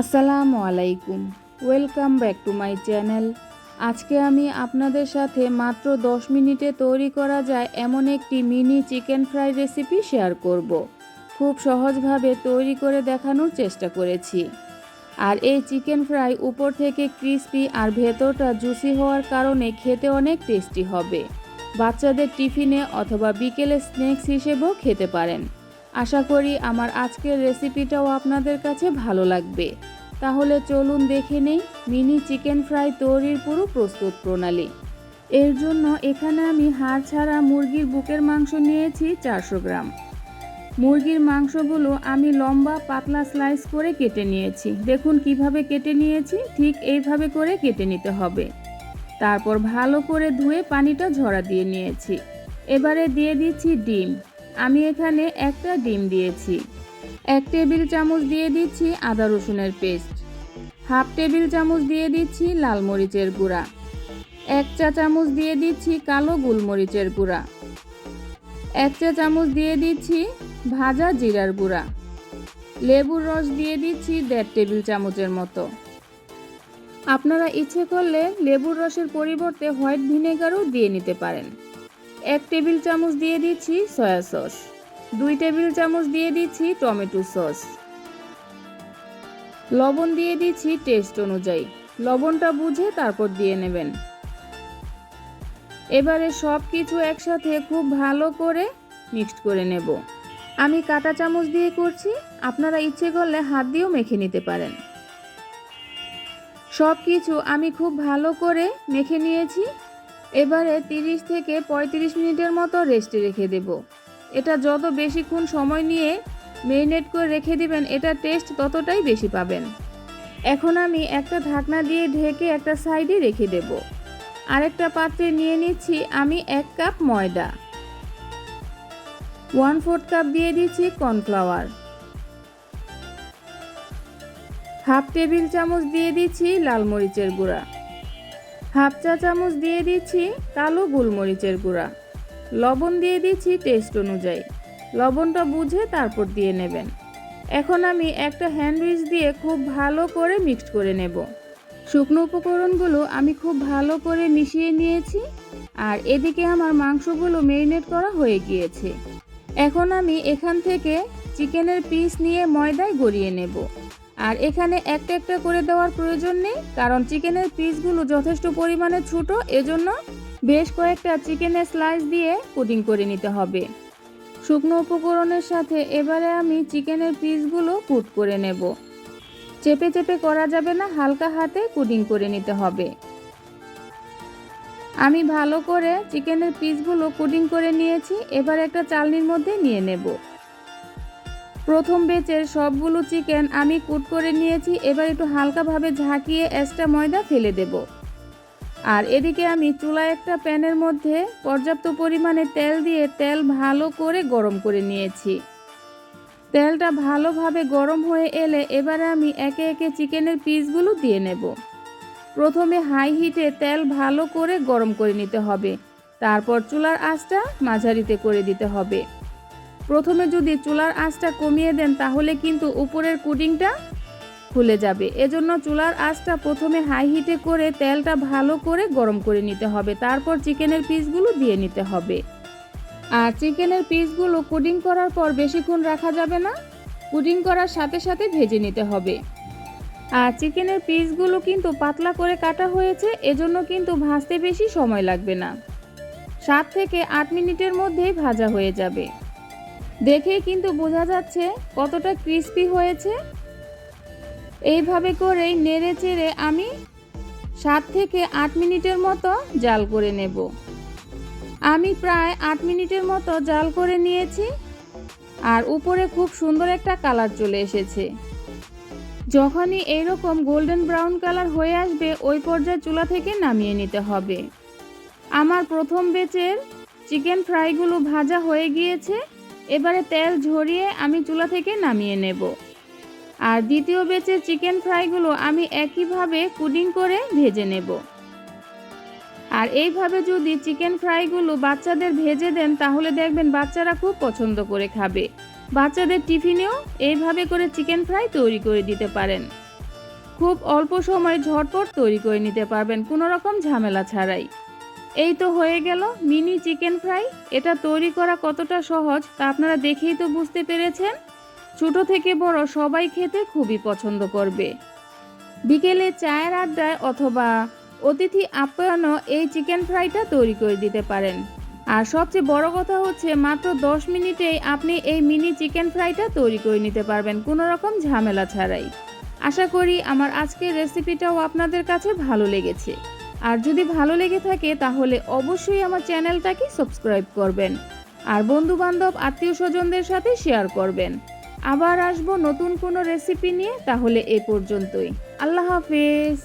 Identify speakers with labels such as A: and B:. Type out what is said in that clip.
A: আসসালামু আলাইকুম। Welcome back to my channel আজকে আমি আপনাদের সাথে মাত্র 10 মিনিটে তৈরি করা যায় এমন একটি mini chicken fry recipe share করব। খুব সহজভাবে তৈরি করে দেখানোর চেষ্টা করেছি। আর এই চিকেন ফ্রাই উপর থেকে ক্রিস্পি আর ভেতরটা জুসি হওয়ার কারণে খেতে অনেক টেস্টি হবে। বাচ্চাদের টিফিনে অথবা বিকেলে স্ন্যাক্স হিসেবেও খেতে পারেন। আশা করি আমার আজকের রেসিপিটাও আপনাদের কাছে ভালো লাগবে। তাহলে চলুন দেখে নেই মিনি চিকেন ফ্রাই তৈরির পুরো প্রস্তুত প্রণালী। এর জন্য এখানে আমি হাড় ছাড়া মুরগির বুকের মাংস নিয়েছি চারশো গ্রাম। মুরগির মাংসগুলো আমি লম্বা পাতলা স্লাইস করে কেটে নিয়েছি। দেখুন কীভাবে কেটে নিয়েছি, ঠিক এইভাবে করে কেটে নিতে হবে। তারপর ভালো করে ধুয়ে পানিটা ঝরা দিয়ে নিয়েছি। এবারে দিয়ে দিচ্ছি ডিম। আমি এখানে একটা ডিম দিয়েছি। এক টেবিল চামচ দিয়ে দিচ্ছি আদা রসুনের পেস্ট। হাফ টেবিল চামচ দিয়ে দিচ্ছি লাল মরিচের গুঁড়া। এক চা চামচ দিয়ে দিচ্ছি কালো গোলমরিচের গুঁড়া। এক চা চামচ দিয়ে দিচ্ছি ভাজা জিরার গুঁড়া। লেবুর রস দিয়ে দিচ্ছি দেড় টেবিল চামচের মতো। আপনারা ইচ্ছে করলে লেবুর রসের পরিবর্তে হোয়াইট ভিনেগারও দিয়ে নিতে পারেন। এক টেবিল চামচ দিয়ে দিচ্ছি সয়া সস, দুই টেবিল চামচ দিয়ে দিচ্ছি টমেটো সস। লবণ দিয়ে দিচ্ছি টেস্ট অনুযায়ী। লবণটা বুঝে তারপর দিয়ে নেবেন। এবারে সব কিছু একসাথে খুব ভালো করে মিক্সড করে নেব। আমি কাটা চামচ দিয়ে করছি, আপনারা ইচ্ছে করলে হাত দিয়েও মেখে নিতে পারেন। সব কিছু আমি খুব ভালো করে মেখে নিয়েছি। এবারে 30 থেকে 35 মিনিটের মতো রেস্টে রেখে দেব। এটা যত বেশিক্ষণ সময় নিয়ে মেরিনেট করে রেখে দিবেন, এটা টেস্ট ততটাই বেশি পাবেন। এখন আমি একটা ঢাকনা দিয়ে ঢেকে একটা সাইডে রেখে দেব। আরেকটা পাত্রে নিয়ে নিচ্ছি আমি এক কাপ ময়দা। ওয়ান ফোর্থ কাপ দিয়ে দিচ্ছি কর্নফ্লাওয়ার হাফ টেবিল চামচ দিয়ে দিচ্ছি লাল মরিচের গুঁড়া। হাফ চা চামচ দিয়ে দিচ্ছি কালো গোলমরিচের গুঁড়া। লবণ দিয়ে দিচ্ছি টেস্ট অনুযায়ী। লবণটা বুঝে তারপর দিয়ে নেবেন। এখন আমি একটা হ্যান্ডউইচ দিয়ে খুব ভালো করে মিক্সড করে নেব। শুকনো উপকরণগুলো আমি খুব ভালো করে মিশিয়ে নিয়েছি আর এদিকে আমার মাংসগুলো মেরিনেট করা হয়ে গিয়েছে। এখন আমি এখান থেকে চিকেনের পিস নিয়ে ময়দায় গড়িয়ে নেব। আর এখানে একটা একটা করে দেওয়ার প্রয়োজন নেই, কারণ চিকেনের পিসগুলো যথেষ্ট পরিমাণে ছোট, এজন্য বেশ কয়েকটা চিকেনের স্লাইস দিয়ে কোটিং করে নিতে হবে। শুকনো উপকরণের সাথে এবারে আমি চিকেনের পিসগুলো কুট করে নেব। চেপে চেপে করা যাবে না, হালকা হাতে কুটিং করে নিতে হবে। আমি ভালো করে চিকেনের পিসগুলো কুটিং করে নিয়েছি, এবার একটা চালনির মধ্যে নিয়ে নেব। প্রথম বেচের সবগুলো চিকেন আমি কুট করে নিয়েছি, এবার একটু হালকাভাবে ঝাঁকিয়ে এক্সট্রা ময়দা ফেলে দেব। আর এদিকে আমি চুলায় একটা প্যানের মধ্যে পর্যাপ্ত পরিমাণে তেল দিয়ে তেল ভালো করে গরম করে নিয়েছি। তেলটা ভালোভাবে গরম হয়ে এলে এবারে আমি একে একে চিকেনের পিসগুলো দিয়ে নেব। প্রথমে হাই হিটে তেল ভালো করে গরম করে নিতে হবে। তারপর চুলার আঁচটা মাঝারিতে করে দিতে হবে। প্রথমে যদি চুলার আঁচটা কমিয়ে দেন, তাহলে কিন্তু উপরের কুটিংটা খুলে যাবে। এজন্য চুলার আঁচটা প্রথমে হাই হিটে করে তেলটা ভালো করে গরম করে নিতে হবে। তারপর চিকেনের পিসগুলো দিয়ে নিতে হবে। আর চিকেনের পিসগুলো কুডিং করার পর বেশিক্ষণ রাখা যাবে না। কুডিং করার সাথে সাথে ভেজে নিতে হবে। আর চিকেনের পিসগুলো কিন্তু পাতলা করে কাটা হয়েছে, এজন্য কিন্তু ভাজতে বেশি সময় লাগবে না। সাত থেকে আট মিনিটের মধ্যেই ভাজা হয়ে যাবে। দেখেই কিন্তু বোঝা যাচ্ছে কতটা ক্রিস্পি হয়েছে। এইভাবে করেই নেড়ে চেড়ে আমি সাত থেকে আট মিনিটের মতো জাল করে নেব। আমি প্রায় আট মিনিটের মতো জাল করে নিয়েছি আর উপরে খুব সুন্দর একটা কালার চলে এসেছে। যখনই এইরকম গোল্ডেন ব্রাউন কালার হয়ে আসবে, ওই পর্যায়ে চুলা থেকে নামিয়ে নিতে হবে। আমার প্রথম বেচের চিকেন ফ্রাইগুলো ভাজা হয়ে গিয়েছে। এবারে তেল ঝরিয়ে আমি চুলা থেকে নামিয়ে নেব। আর দ্বিতীয় বেচের চিকেন ফ্রাইগুলো আমি একইভাবে কুডিং করে ভেজে নেব। আর এইভাবে যদি চিকেন ফ্রাইগুলো বাচ্চাদের ভেজে দেন, তাহলে দেখবেন বাচ্চারা খুব পছন্দ করে খাবে। বাচ্চাদের টিফিনেও এইভাবে করে চিকেন ফ্রাই তৈরি করে দিতে পারেন। খুব অল্প সময়ে ঝটপট তৈরি করে নিতে পারবেন, কোনো রকম ঝামেলা ছাড়াই। এই তো হয়ে গেল মিনি চিকেন ফ্রাই। এটা তৈরি করা কতটা সহজ তা আপনারা দেখেই তো বুঝতে পেরেছেন। ছোট থেকে বড় সবাই খেতে খুবই পছন্দ করবে। বিকেলে চায়ের আড্ডায় অথবা অতিথি আপ্যায়নও এই চিকেন ফ্রাইটা তৈরি করে দিতে পারেন। আর সবচেয়ে বড় কথা হচ্ছে মাত্র দশ মিনিটেই আপনি এই মিনি চিকেন ফ্রাইটা তৈরি করে নিতে পারবেন কোনো রকম ঝামেলা ছাড়াই। আশা করি আমার আজকের রেসিপিটাও আপনাদের কাছে ভালো লেগেছে। আর যদি ভালো লেগে থাকে তাহলে অবশ্যই আমার চ্যানেলটাকে সাবস্ক্রাইব করবেন। আর বন্ধু বান্ধব আত্মীয় স্বজনদের সাথে শেয়ার করবেন। আবার আসব নতুন কোনো রেসিপি নিয়ে তাহলে এ পর্যন্তই। আল্লাহ হাফেজ।